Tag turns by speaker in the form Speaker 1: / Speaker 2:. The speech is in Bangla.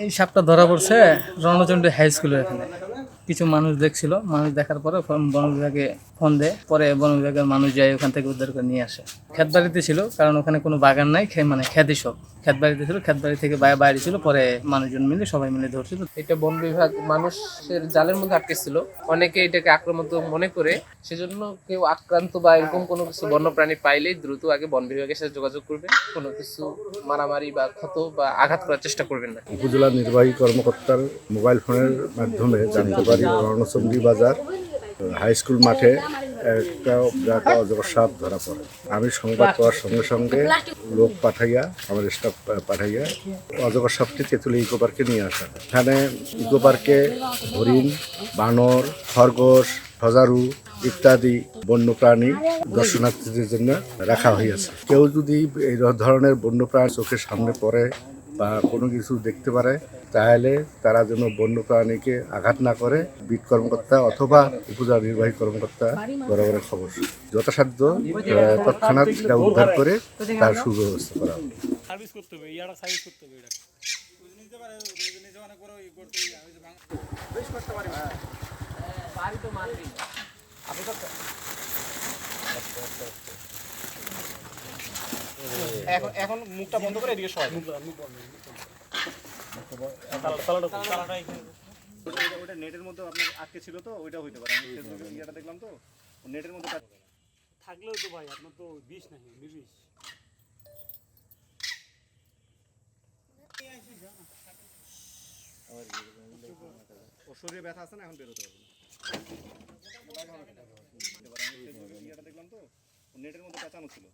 Speaker 1: এই সাপটা ধরা পড়ছে রণচন্ডী হাই স্কুলের এখানে। কিছু মানুষ দেখছিল। মানুষ দেখার পরে বন বিভাগে ফোন দেয়। পরে বন বিভাগের মানুষ যায় ওখান থেকে উদ্ধার করে নিয়ে আসে। ক্ষেত বাড়িতে ছিল কারণ ওখানে কোনো বাগান নাই খে- মানে খেতে সব। ক্ষেত বাড়িতে ছিল ক্ষেত বাড়ি থেকে বাইরে বাইরে ছিল পরে মানুষজন মিলে সবাই মিলে ধরছিল।
Speaker 2: এটা বন বিভাগ মানুষের জালের মধ্যে আটকে ছিল অনেকে এটাকে আক্রমণ মনে করে সেজন্য কেউ আক্রান্ত বা এরকম কোনো কিছু বন্যপ্রাণী পাইলেই দ্রুত আগে বন বিভাগের সাথে যোগাযোগ করবেন কোনো কিছু মারামারি বা ক্ষত বা আঘাত করার চেষ্টা করবেন না।
Speaker 3: উপজেলা নির্বাহী কর্মকর্তার মোবাইল ফোনের মাধ্যমে জানতে পারি। রণচন্ডী বাজার হাই স্কুল মাঠে একটা বিরাট অজগর সাপ ধরা পড়ে। আমি সংবাদ পাওয়ার সঙ্গে সঙ্গে লোক পাঠাইয়া আমার স্টাফ পাঠাইয়া অজগর সাপটি তেঁতুলি ইকো পার্কে নিয়ে আসা এখানে ইকো পার্কে হরিণ বানর খরগোশ সজারু ইত্যাদি বন্যপ্রাণী দর্শনার্থীদের জন্য রাখা হয়েছে কেউ যদি এই ধরনের বন্যপ্রাণী চোখের সামনে পড়ে বা কোনো কিছু দেখতে পারে তাহলে তারা যেন বন্যপ্রাণীকে আঘাত না করে বিট কর্মকর্তা অথবা উপজেলা নির্বাহী কর্মকর্তা বরাবরের খবর। যথাসাধ্য তৎক্ষণাৎ সেটা উদ্ধার করে তার সুব্যবস্থা করা হবে।
Speaker 4: সার্ভিস করতে হবে ইয়াটা সার্ভিস করতে হবে এটা
Speaker 5: এখন এখন মুখটা বন্ধ করে এদিকে সবাই ওইটা নেটের মধ্যে আপনার আটকে ছিল তো ওইটা হইতে পারে আমি ফেসবুকে ইয়েটা দেখলাম তো নেটের মধ্যে
Speaker 4: থাকলেও তো ভাই আপনার তো বিষ নাকি নির্বিষ।
Speaker 5: ওর শরীরে ব্যথা আছে না এখন বেরোতে পারবে না আমি দেখলাম তো নেটের মধ্যে পেঁচানো ছিল।